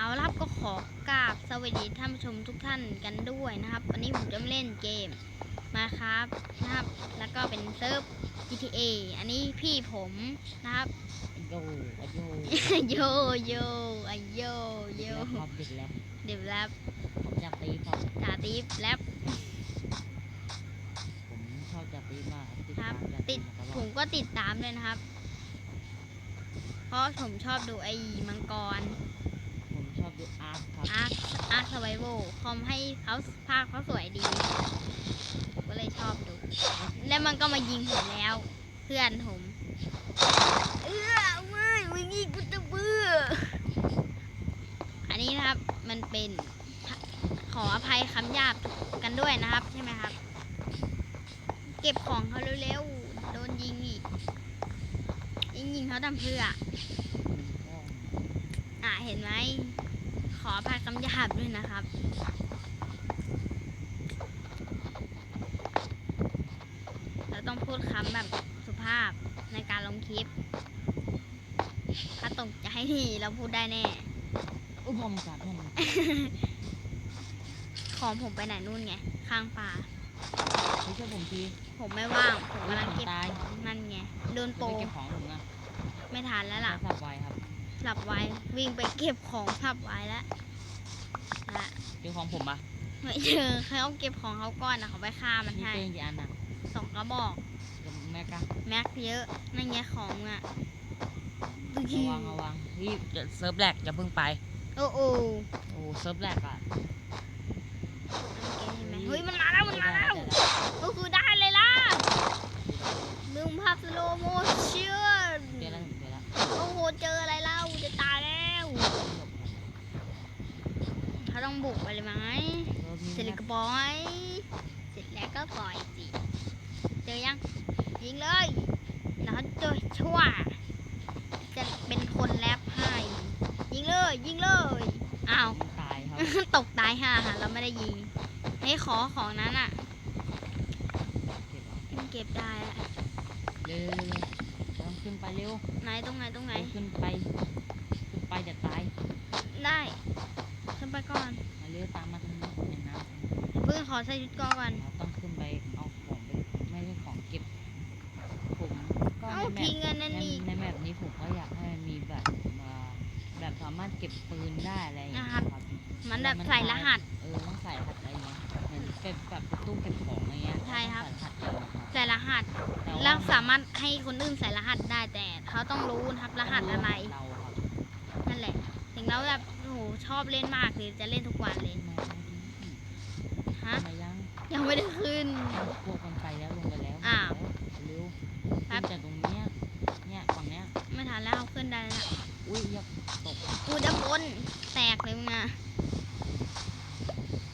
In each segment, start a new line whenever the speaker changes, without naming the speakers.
เอาละครับก็ขอกราบสวัสดีท่านผู้ชมทุกท่านกันด้วยนะครับ วันนี้ผมจะมาเล่นเกมมาครับนะครับ แล้วก็เป็นเซิร์ฟ GTA อันนี้พี่ผมนะครับ
โยอะโย
โยโยอะโยโย
แล้วครับเด็กแล้ว
เดี๋ยวแรป
ผมอยากตีครับ
จ่าตีฟแรป
ผมชอบจะตีมากติด
ครั
ตา
บ
มจะ
ติ
ตี
ด
มาตล
ผ
อ
ม
ด
ก็ติดตามด้วยนะครับ เพราะผมชอบดูไอ้มังกร
ผมชอบดู อาร์ตค
อาร์คอาร์คสไวโวคอมให้เขาภาพเขาสวยดีผมก็เลยชอบดู แล้วมันก็มายิงผมแล้ว เพื่อนผมเออเว้ยวิงยิงกูจะเบื่ออันนี้นะครับมันเป็นขออภัยคำหยาบกันด้วยนะครับ ใช่ไหมครับ เก็บของเขาเร็วๆโดนยิงอีกยิงยิงเขาทำเพื่ออะเห็นไหม ขออภัยคำหยาบด้วยนะครับเราต้องพูดคำแบบสุภาพในการลงคลิป ถ้าตกใจนี่เราพูดได้แน่
อุ้ยผมกัดผม
ของผมไปไหนนู่นไง ข้างป่า
ไม่ใช่ผมที
ผมไม่ว่าง ผมกำลังเก็บ
ตาย
ของนั่นไง โดนโป
ไปเก็บของผมนะ
ไม่ทันแล้วล่ะ
สับไวครับ
หลับไว้วิ่งไปเก็บของหลับไว้แล้วละ
เจอของผมปะ
ไม่เจอเขาเก็บของเขาก่อนนะเขาไปฆ่ามัน
นี่
ให้
เป็นกี่อันนะ
สองกระบอก
กับแม็กอะ
แม็กเยอะนั่นไงของอะ
ระวังระวังพี่จะเซิร์ฟแรกจะเพิ่งไป
โอ้โอ้
โอ้เซิร์ฟแรกอะ
เห็นไหมเฮ้ยมันมาแล้วมันมาแล้วก็คือได้เลยล่ะดึงภาพสโลโมชั่น
เจอแล้วเจอแล้ว
โอ้โหเจออะไรเล่าจะตายแล้วเขา ต้องบุกไปเลยไหมเสร็จแล้วก็ปล่อย เสร็จแล้วก็ปล่อยสิเจอยังยิงเลยแล้วเขาจะชั่ว จะเป็นคนแรปให้ยิงเลย ยิงเลยอ้าว
ตายครับ
ตกตายห่าหาเราไม่ได้ยิงให้ขอของนั้นอะ
เก็บเอา
มันเก็บได้อะ
เร็วๆต้องขึ้นไปเร็ว
ไหนตรงไหนตรงไหน
ขึ้นไป ขึ้นไปจะตาย
ได้ ขึ้นไปก่อน
มาเร็วตามมาทางนี้ในน้
เพื่อนขอใส่ชุดเกราะก่อนำ
เราต้องขึ้นไปเอาของไปไม่ใช่ของเก็บผมก็
เอ้า
ในแม
ทิ้ง
ป
เงินนั่น
ใน
อีก
ในแมปนี้ผมก็อยากให้มันมีแบบมาแบบสามารถเก็บปืนได้อะไรอย่างเงี้ย
นะครับ
ครับ
มันแบบใส่รหัส
เออต้องใส่รหัสอะไรเงี้ยเหมือนเป็นแบบตู้เก็บของอะไรเงี้ย
ใช่ครับ
ต้องใส่รหัสเองนะครับ
ใส่รหัส
แต่
แล้ว
ว่า
สามารถให้คนอื่นใส่รหัสได้แต่ เขาต้องรู้นะครับรหัสอะไร
เราครับ
นั่นแหละถึงเราแบบโอ้โห ชอบเล่นมากเลยจะเล่นทุกวันเลย
มา
ฮะ
มายัง
ยังไม่ได้ขึ้น
พวกมันไปแล้วลงไปแล้ว
อ้าว
เร็ว
แป๊
ขึ้
บ
นจากตรงเนี้ยเนี่ยฝั่งเนี้ย
ไม่ทันแล้วเอาขึ้นได้แล้วนะ
อุ้ยอย่าตก
กูจะบนแตกเลยมึงอะ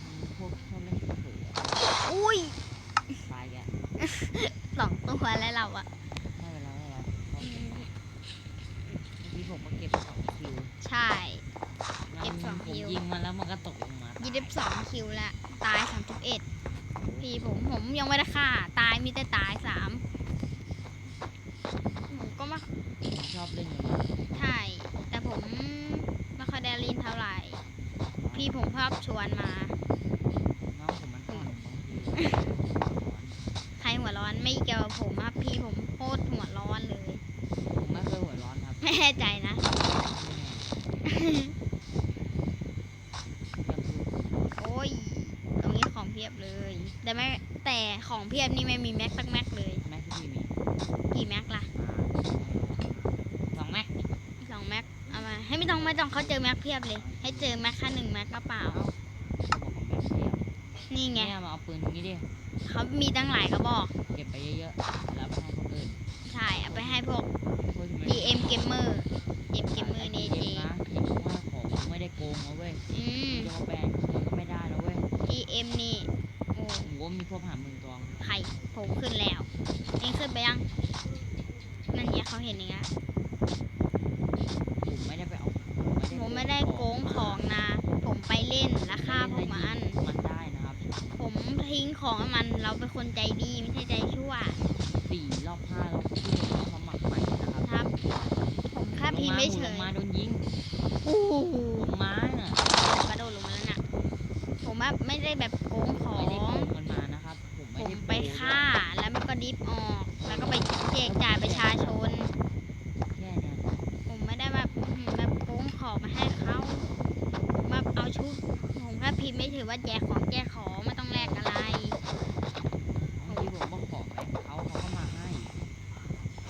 มีพวกชอบเล่นเสือ
อุ้ย
ตายแก
สองตัวแล้วเราอะ
ไม่เป็นไรไม่เป็นไรโอเคเมื่อกี้ผมมาเก็บสองคิว
ใช่เก็บสอง
ผม
คิว
ยิงมันแล้วมันก็ตกลงมา
ยี่สิบสองคิวแล้วตายสามสิบเอ็ดพี่ผมผมยังไม่ได้ฆ่า ตายมีแต่ตายสามผมก็มา
ผมชอบเล่นอยู่มาก
ใช่แต่ผมไม่ค่อยได้ลินเท่าไหร่ พี่ผมชอบชวนมา
น้องผมมันอ่อนบางที
ใครหัวร้อนไม่เกี่ยวกับผมครับพี่ผมโคตรหัวร้อนเลย
ผมไม่เคยหัวร้อนครับ
ไม่แน่ใจนะ โอ้ย ตรงนี้ของเพียบเลย แต่ไม่แต่ของเพียบนี่ไม่มีแม็กสักแม็กเลย
แม็กที่มี
กี่แม็กล่ะ
สองแม็ก
สองแม็กเอามา ให้ไม่ต้องไม่ต้องเขาเจอแม็กเพียบเลย ให้เจอแม็กแค่หนึ่งแม็กก็เปล่า
เขาบอกผมแม็กเดียว
นี่ไง
เนี่ยมาเอาปืนตรงนี้ดิ
เขามีตั้งหลายกระบอก
เก็บไปเยอะๆ แล้วไปให้คนอื่น
ใช่ เอาไปให้พวก
พวกที่ไม่
DM Gamer DM Gamer นี่
เอ
เอง
นะอย่าบอกว่าของไม่ได้โกงนะเว้ย
อืม
จะมาแบนคืนก็ไม่ได้นะเว้ย
DM นี่โอ้
โอ้โหมีพวกหามือตอง
ไข่ผมขึ้นแล้ว เองขึ้นไปยัง นั่นเนี่ยเขาเห็นอย่างเงี้ย
ผมไม่ได้ไปเอา
ผมไม่ได้โกงของนะ ผมไปเล่ นและฆ่าพวกมัน
มันได้นะครับ
ผมทิ้งของให้มันเราเป็นคนใจดีไม่ใช่ใจชั่ว
สี่รอบห้ารอบที่ผมต้องสมัครใหม่นะครับ
ครับ ผมแค่พิมพ์พิมพ์ไม่เฉ
ล
ย
งมาโดนยิง
โอ้โห
ลงมาน่ะ
กระโดดลงมาแล้วน่ะ ผมแบบไม่ได้แบบโกงของ
ไม่ได้โกงมันมานะครับ ผม
ผ
ไม่
ม
ได้
ไปฆ่าแล้วมันก็ดิฟออก แล้วก็ไปแจกจ่ายประชาชน
แค่เนี้ย
ผมไม่ได้แบบอื้อหือแบบโกงของมาให้เขาผมแบบเอาชุด ผมแค่พิมพ์ไม่ถือว่าแจกของแจกของไม่ต้องแลกอะไร
บางทีผมก็ขอไปเขาเขาก็มาให้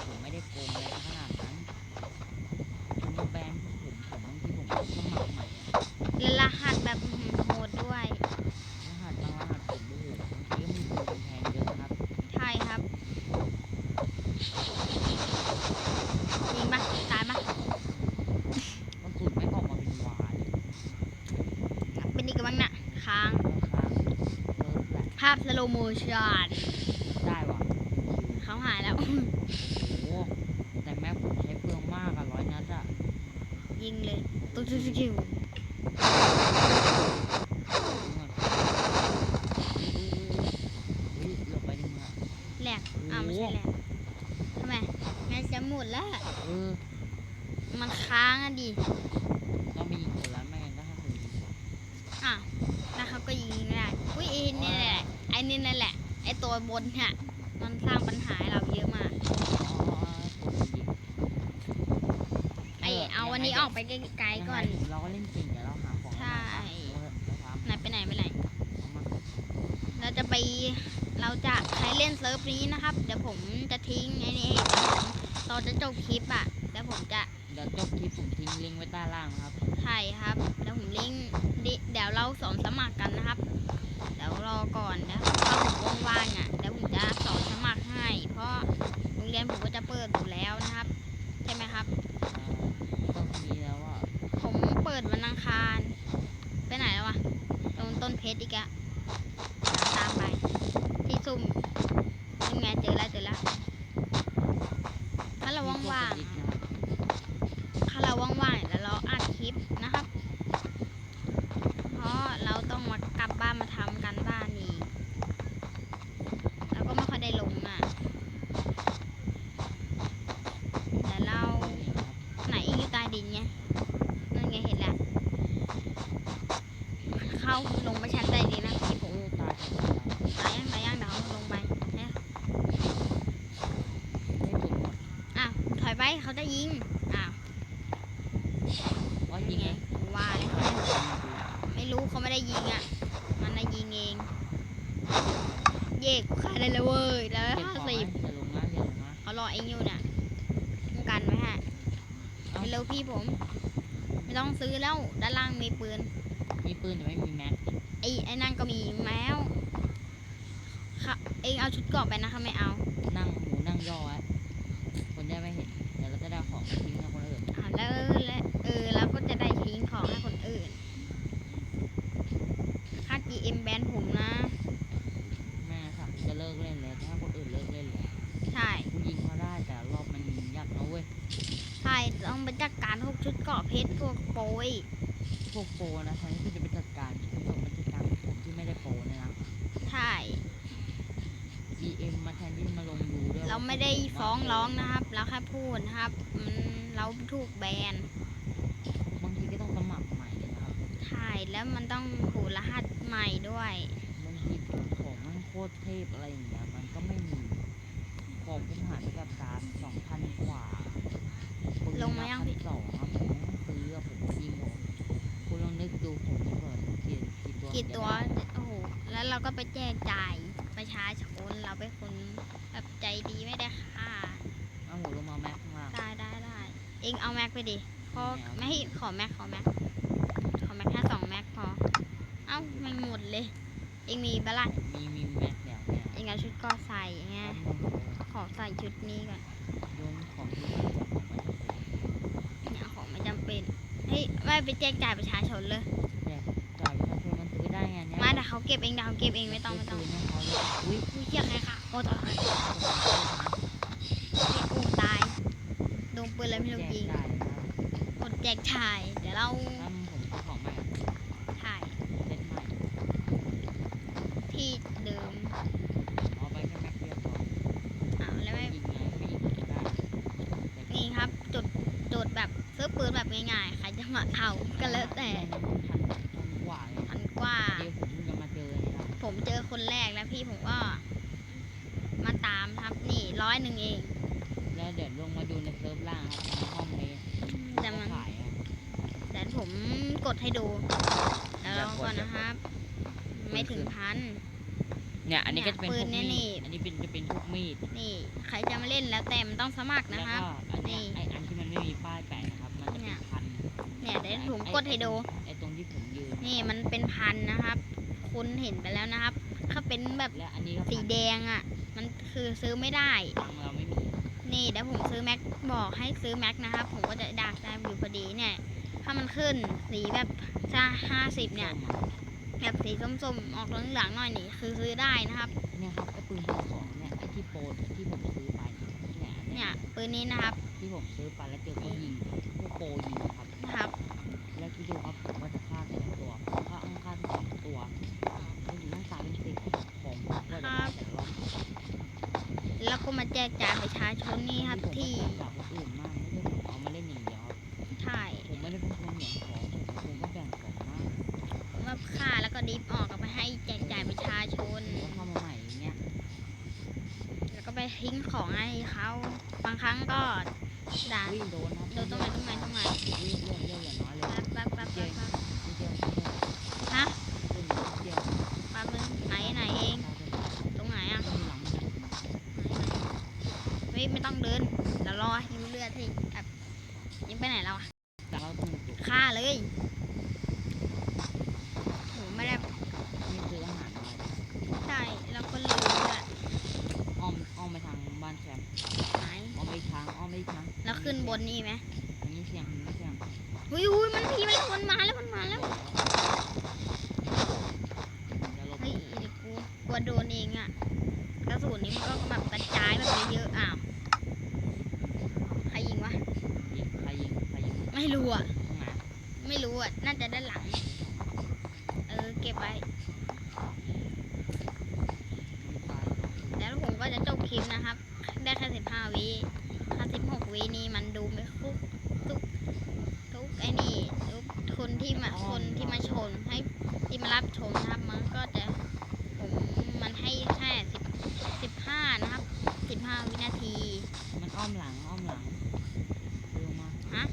ผม ไม่ได้โกงอะไรขนาดนั้นคุณมาแบนผมผมบางทีผมก็สมัครใหม่อะ
และรหัสแบบอื้อหือโหดด้วย
รหัสบางรหัสผมโอ้โหบางทีก็มีตัวแพงเยอะนะครับ
ใช่ครับจริงปะตายปะ
กระสุนไม่ออกมาเป็นวาย
เป็นอีกบ้างน่ะค้าง
แล้วครับเลิกแหละ
ภาพสโลโมชัน
ได้ว่ะ
เขาหายแล้ว
โอ้โหแต่แม็กผมใช้เปลืองมากอะร้อยนัดอะ
ยิงเลยตุ๊กตุ๊กตุ๊กตุ๊ก
อุ้ยหลบไปดิมึงอะ
แหลกอ้าวไม่ใช่แหลกทำไมแม่จะหมดแล้ว
เออ
มันค้างอะดิ
ก็มีอีกคนละไม่งั้นก็ให้คนยิง
อ้าวแล้วเขาก็ยิงไม่ได้อุ้ยไอ้นี่แหละไอ้นี่นั่นแหละ ไอ้ตัวบนเนี่ยมันสร้างปัญหาให้เราเยอะมาก
อ๋อคนยิง
ไอเอาวันนี้ออก ไปไกลๆก่อน
เราก็เล่นเก่งแต่เราหาของ
ใช่
แล้วครับ
ไหนไปไหนไปไหน
เอามา
เราจะไป เราจะใครเล่นเซิร์ฟนี้นะครับ เดี๋ยวผมจะทิ้งไอ้นี่ตอนจะจบคลิปอะ แล้วผมจะ
เดี๋ยวจบคลิปผมทิ้งลิงก์ไว้ใต้ล่างนะครับ
ใช่ครับเดี๋ยวผมลิงก์ดิเดี๋ยวเราสอนสมัครกันนะครับ เดี๋ยวรอก่อนนะถ้าผมว่างๆอะ เดี๋ยวผมจะสอนสมัครให้ เพราะโรงเรียนผมก็จะเปิดอยู่แล้วนะครับ ใช่ไหมครับ
อ่าก็มีแล้วว่า
ผมเปิดวันอังคาร ไปไหนแล้ววะตรงต้นเพ ชรอีกอะตามไป ที่ซุ่มยังไงเจอแล้วเจอแล้ว ถ้าเราว่างๆ ถ้าเราว่างๆแล้วเราอัดคลิปนะครับ เพราะเราต้องมากลับบ้านมาทำกันบ้านอีกเราก็ไม่ค่อยได้ลงอะ แต่เราไหนอยู่ใต้ดินไงนั่นไงเห็นแล้ว เข้าลงไปชั้นใต้ดินนะพี่ผม
โอ้ตาย
ตายยังตายยังเดี๋ยวเขาลงไปเนี่ย
ได้ผลหมด
อ้าวถอ ยไปเขาจะยิง อ้าว
ว่า
ยิ
ยิ
ง
ง
ไง
ไง
ว่าเลยไม่รู้เขาไม่ได้ยิงอะ มันได้ยิงเอง เย่กูฆ่าได้แล้วเว้ยแล้ว
เก็บ
ห้า
ของไหม
สิบ
อย่าลงนะอย่าลงนะ
เขารอเองอยู่น่ะป้องกันไว้ฮะ
เอ้า
เร็วพี่ผม ไม่ต้องซื้อแล้วด้านล่างมีปืน
มีปืนแต่ไม่มีแม็ก
ไอ้ไอ้นั่นก็มีแมวค่ะเองเอาชุดเกราะไปนะคะไม่เอา
นั่งหมูนั่งย่อไว้คนจะไม่เห็นเดี๋ยวเราจะได้ของไปทิ้งให้คนอื่น
อ่าแล้วแล้วเออเราก็จะได้ทิ้งของให้คนอื่น ค่า GM แบนผมนะ
แม่สั่งจะเลิกเล่นเลยถ้าคนอื่นเลิกเล่นเลย
ใช่
ผู้ยิงเขาได้แต่รอบมันยากนะเว้ย
ใช่ต้องไปจัดการพวกชุดเกราะเพชรพวกโปรย
พวกโปรนะแทนที่จะไปจัดการคุณต้องมาจัดการผมที่ไม่ได้โปรเนี่ยนะ
ใช่
DM มาแทนที่มาลงดูด้วย
เราไม่ได้ฟ้องร้องนะครับ เราแค่พูดนะครับมัน เราถูกแบน
บางทีก็ต้องสมัครใหม่นะครับ
ใช่แล้วมันต้องผูรหัสใหม่ด้วย
บางทีของมันโคตรเทพอะไรอย่างเงี้ยมันก็ไม่มีของผมหายไปกับการสองพันกว่าปืน
ลงมายัง
พัน
พี่
สองครับผมซื้ออะผมยิงผมคุณลองนึกดูผมดีกว่ากี่กี่ตัว
กี่ตัว
จะได้
โอ้โหแล้วเราก็ไปแจกจ่ายประชาชนเราเป็นคนแบบใจดีไม่ได้ค่า เองเอาแม็กไปดิเพราะ
ไม่เอา
ไม่ให้ขอแม็กขอแม็กขอแม็กแค่สองแม็กพอ เอ้าไม่หมดเลย เองมีบลัด
มีมีแม็กแล้วเนี่ย
เองเอาชุดก็ใส่ไง
แป๊บนึง
ขอใส่ชุดนี้ก่อน
โยนของที่มันของมัน
เนี่ยของไม่จำเป็นเฮ้ยไม่ไปแจกจ่ายประชาชนเลย
จ่ายประชาชนมันซื้อได้ไงเนี่ย
มาเดี๋ยวเขาเก็บเองเดี๋ยวเขาเก็บเองไม่ต้องไม่ต้อง
ซื้ให้เขาเลยอุ้ย
อุ้ยเชี่ยใครค่ะโอ้ตายโอ้ตายโดนปืน อะไรไม่รู้
แจก
ยิง
จ่ายนะครับ
กดแจกจ่าย เดี๋ยวเรา
ถ้าผมซื้อของใหม่
ถ่าย
เซ็ตใหม่
ที่เดิม
เอาไปแค่แม็กเดียวพอ
อ้าวแล้วไม่
ยิงไงไม่ยิงก็ได้แต่
นี่ครับจุดจุดแบบซื้อปืนแบบง่ายๆใครจะมาเอาก็แล้วแต่
พันพันกว่าเลย
พันกว่า
เดี๋ยวผมเพิ่งจะมาเจอเลยครับ
ผมเจอคนแรกแล้วพี่ผมก็มาตามครับนี่ร้อยหนึ่งเอง
แล้วเดี๋ยวลงมาดูในเซิร์ฟล่างครับในห้องนี้
แต่มัน
ขายครับ
แต่ผมก ดให้ดูแล้วลองก่อนนะครับ ไม่ถึงพัน
เนี่ย อันนี้ก็จะเป็น
ปื
พวนก
เนี่ย
มี
นี่
ดอันนี้เป็นจะเป็นพวกมีด
นี่ ใครจะมาเล่นแล้วแต่มันต้องสมัคร
แล้ว
นะครับ
ก็อันเนี้ย
นี่
ไออันที่มันไม่มีป้ายแปะนะครับ มันจะ
เนี่
เป็น
ย
พัน
เนี่ยเดี๋ยวผม
ไอ้
กดให้ดู
ไอตรงที่ผมยืน
นี่มันเป็นพันนะครับ คุณเห็นไปแล้วนะครับ ถ้าเป็นแบบ
และอันนี้ก็
สี
พัน
แดงอะ มันคือซื้อไม่ได้
ตังค์เราไม่มี
นี่เดี๋ยวผมซื้อแม็กบอกให้ซื้อแม็กนะครับ ผมก็จะดักได้อยู่พอดีเนี่ย ถ้ามันขึ้นสีแบบจะห้าสิบเนี่ยแบบสีส้มๆออกเหลืองๆหน่อยนี่คือซื้อได้นะครับ
เนี่ยครับไอปืนพกของเนี่ยไอที่โปรที่ผมซื้อไปเนี่ยอัน
เนี่
เนี่ย
ยปืนนี้นะครับ
ที่ผมซื้อไปแล้วเจอพวกยิงพวกโปรยิงครับ
นะครับ
แล้วคิดดูครับผมว่าจะฆ่าแต่ละตัวผมฆ่าอ้างฆ่าสองตัวแล้วอยู่ต้องตายเป็นสิบผมก็จะได้แต่ละรอบ
แล้วก็มาแจกจ่ายประชาชนนี่ครับ
ผมก็
ที่
ก็ด่า
วิ่
งโดน
โดนตรงไหนตรงไหนตรงไหน
วิ่งเลื่อนเลื่อย่างน้อยเลย
ปั๊บปั๊บปั๊บปั๊บ
เดียว
ฮะ
เดียว
ปั๊บนึงไหนไหนเองตรงไหนอะ
ต้องหลัง
เฮ้ยไม่ต้องเดินเดี๋ยวรอให้เลือดที่แบบยิงไปไหนแล้วอะ
แต่เราต้องจุด
ฆ่าเลยโหไม่ได้
นี่คืออาหารอะไร
ใช่แล้วก็ลืมด้วย
อ้อมอ้อมไปทางบ้านแชมป์
ไหน
อ้อมไปอีกทางอ้อมไปอีกทาง
แล้วขึ้นบนนี่ไหม
อันนี้เสียงอันนี้เสียง
อุ้ยอุ้ยมันมีมันมันมาแล้วมันมาแล้ว
จะลบ
เฮ้ยเดี๋ยวกูกลัวโดนเองอะกระสุนนี่มันก็แบบกระจายแบบเยอะๆอ้าวใครยิงวะ
ยิงใครยิงใครยิง
ไม่รู้อะ
ตรงไหน
ไม่รู้อะน่าจะด้านหลัง เออเก็บไว้
ไม่ตาย
แล้วผมก็จะจบคลิปนะครับ ได้แค่สิบห้าวิถ้าสิบหกวินี่มันดูไม่คุกทุกทุกไอ้นี่ทุกคนที่มาคน ที่มาชมให้ที่มารับชมนะครับ มันก็จะผมมันให้แค่สิบสิบห้านะครับสิบห้าวินาที
มันอ้อมหลังอ้อมหลังเร็วมา
ฮะ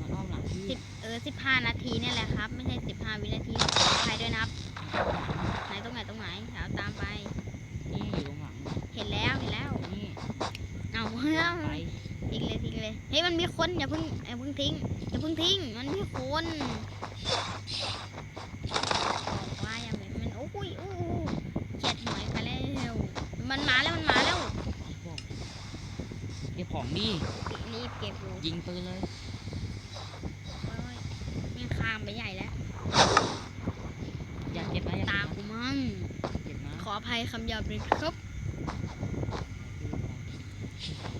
มันอ้อมหลังพี่
สิบเออสิบห้านาทีเนี่ยแหละครับ ไม่ใช่สิบห้าวินาทีขออภัยด้วยนะครับไหนตรงไหนตรงไหนเดี๋ยวตามไป
นี่อยู่ตรงหลัง
เห็นแล้วเห็นแล้ว
นี่
เอาเฮ้ย
ไป
ทิ้งเลยทิ้งเลยเฮ้ยมันมีคนอย่าเพิ่งอย่าเพิ่ งทิ้งอย่าเพิ่งทิ้ง มันมีคนบอกว่าอย่าไปมันโอ้ยโอ้โหเฉียดหอยไปแล้วมันมาแล้วมันมาแล้ว
บอกเก็บของดิ
รีบเก็บอยู่
ยิงปืนเลย
โอ้ยแม่งข้ามไปใหญ่แล้ว
อย่าเก็บนะอย่า
ตา
เก็บ
กู
นะ
มั่ง
เก็บนะ
ขออภัยคำหยาบเลยครับ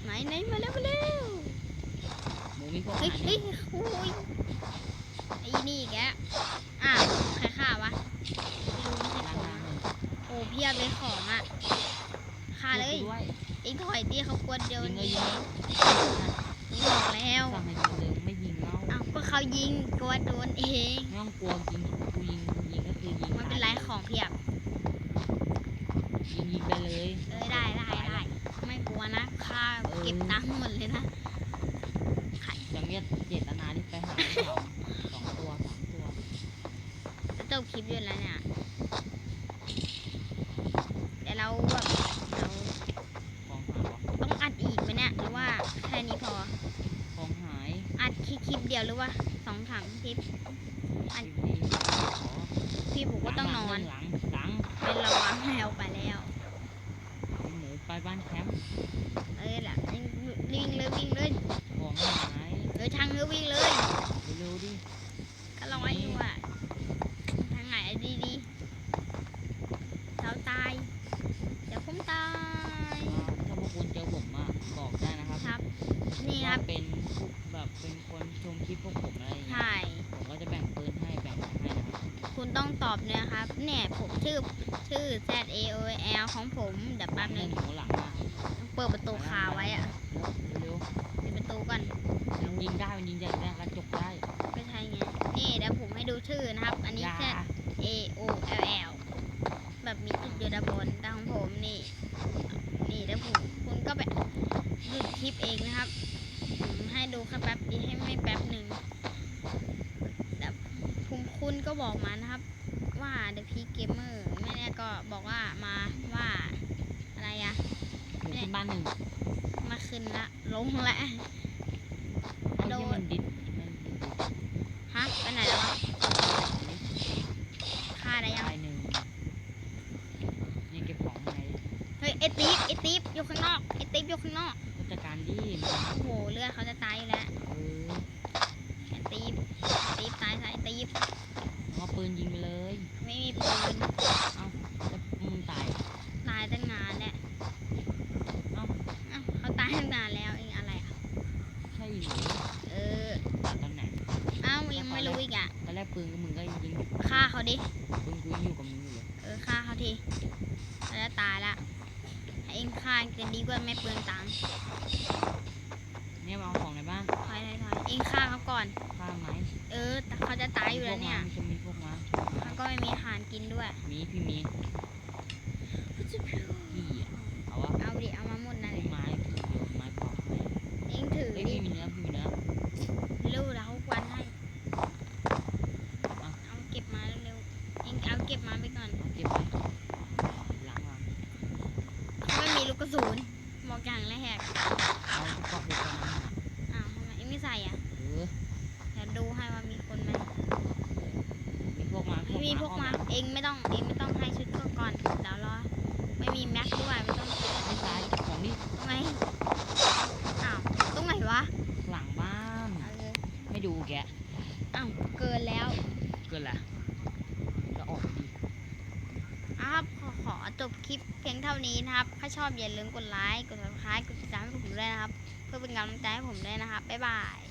ไหนไหนมาแล้วมาแล้ว
หมูมีพวก
เฮ้ย
อาหาร
เฮ้ยโอ้ยไอ้นี่แกอ้าวใครฆ่าวะไม่รู้ไม่ใช่
ล้าง
โอ้เพียบเลยของอะฆ่าเลย
ด้วย
เองถอยตีเขากวนเดียว
ยิงเลย
นี้บอกแล้ว
สั่งให้ยิงเลยไม่ยิงเล่า
อ้าวก็เขายิงกวโดนเอง
ไม่ต้องกลัวยิงกูยิงยิงก็คือยิง
มันเป็นไรของเพียบ
ยิงยิงไปเลย
เอ้ยได้ได้ได้ไม่กลัวนะค่าเก็บตังค์หมดเลยนะ
อย่างเงี้ยเจตนาที่ไปหา สองสองตัวสามตัว
จะจบคลิปอยู่แล้วเนี่ยเดี๋ยวเราแบบเรา
ของหายวะ
ต้องอัดอีกไหมเนี่ยหรือว่าแค่นี้พอ
ของหาย
อัดแค่คลิปเดียวหรือว่าสองสามคลิป อัน
คลิปนี้ขอ
พี่ผมก็ต้องนอน
หลังหลัง
เป็นระวังแล้วไปแล้ว
หมูไปบ้านแคมป์
เอ้ยล่ะวิ่งวิ่งเลยวิ่งเลย
ของหาย
เออช่างเออวิ่งเลย
เร็วๆ ดิ
ก็รออยู่อะทางไหนดีดีๆเราตายเดี๋ยวผมตาย
ถ้าพวกคุณเจอผมอะบอกได้นะครับ
ครับ นี่ครับ
ว่าเป็นพวกแบบเป็นคนชมคลิปพวกผมอะไรอย่างเงี้ย
ใช่
ผมก็จะแบ่งปืนให้แบ่งของให้นะครับ
คุณต้องตอบเนี่ยครับ เนี่ยผมชื่อชื่อ Z A O L ของผมเดี๋ยว
หลั
แป๊
ง
บ
ห
นึ
นึ่ง
ง
หมูหลังมา
เปิดประตูคาไว้อะ
เร็ว
ปิดประตูก่อน
ๆเร็วยิงได้มันยิงจากกระจกได้
ก็ใช่ ไงนี่เดี๋ยวผมให้ดูชื่อนะครับ อันนี้
ยา
แค่ A O L L แบบมีจุดอยู่ด้านบนแต่ของผมนี่ นี่เดี๋ยวผมคุณก็ไปดูคลิปเองนะครับผมให้ดูแค่แป๊บเดียวให้ไม่แป๊บหนึ่งแต่คุณคุณก็บอกมานะครับ ว่า The Peak Gamer ไม่แน่ก็บอกว่ามาว่าอะไรอะ
หมูขึ้นบ้านหนึ่ง
มาขึ้นละลงละ
เอา
โดน
ที่มันดิดมันดิด
ฮะ ไปไหนแล้ววะฆ่าได้ยัง
ตายหนึ่งยังเก็บของไง
เฮ้ยไอตีฟไอตีฟอยู่ข้างนอกไอตีฟอยู่ข้างนอก
ก็จัดการดิ
โอ้โหเลือดเขาจะตายอยู่แล้ว
เออ
ไอตีฟไอ้ตีฟตายใส่ไอตีฟ
เอาปืนยิงไปเลย
ไม่มีปืน
แล้วมึงตาย
ตายตั้งนานแล้ว
เอ้า
อ้าวเขาตายตั้งนานแล้วเองอะไรอะ
ใช่หรือ
เออ
ตอนไหน
เอ้ายังไม่รู้อีกอะ
ตอนแรก ปืนกับมึงก็ยิง
ฆ่าเขาดิ
ปืนกูยังอยู่กับมึงอยู่เลย
เออฆ่าเขาทีเขาจะตายละให้เองฆ่าจะดีกว่าไม่เปลืองตังค์
เนี่ยมาเอาของในบ้าน
ถอยถอยถอยเองฆ่าเขาก่อน
ข้ามไหม
เออแต่เขาจะตายอยู่แล้วเนี่ย
มีพวกมามีพวกมา
เขาก็ไม่มีอาหารกินด้วย
มีพี่มีพี่อะเอาวะ
เอาดิ เอามาหมดนั่นแหละ
ไม้ถือโยนไม้ปอกไป
เองถือ
เฮ้ย
ดิ
พี่มีเนื้อพี่มีเนื้อ
เร็วแล้ววันให้
เอา
เอาเก็บมาเร็วๆเองเอาเก็บมาไปก่อน
เอาเก็บไว้หลังหลัง
ไม่มีลูกกระสุนบอกอย่างแรก
เอาที่ปอกไปก่อนนะ
อ้าวทำไมเองไม่ใส่อะ
เออ
เดี๋ยวดูให้ว่ามีคนไหม
มีพวกมา
ไม่มีพวกมา
ออ
เองไม่ต้อง เองไม่ต้องให้ชุดเครื่องก่อน เดี๋ยวรอ ไม่มีแม็กด้วยไม่ต้องซื้อ
ไม่ตายเก็บของนี่
ตรงไหนอ้าว ตรงไหนวะ
หลังบ้าน
เออ
ไม่ดูแกะ
อ้าว เกินแล้ว
เกินละก็ออกดิ
อะครับขอขอจบคลิปเพียงเท่านี้นะครับ ถ้าชอบอย่าลืมกดไลค์ กด subscribe กดติดตามให้ผมด้วยนะครับ เพื่อเป็นกำลังใจให้ผมด้วยนะครับ บ๊ายบาย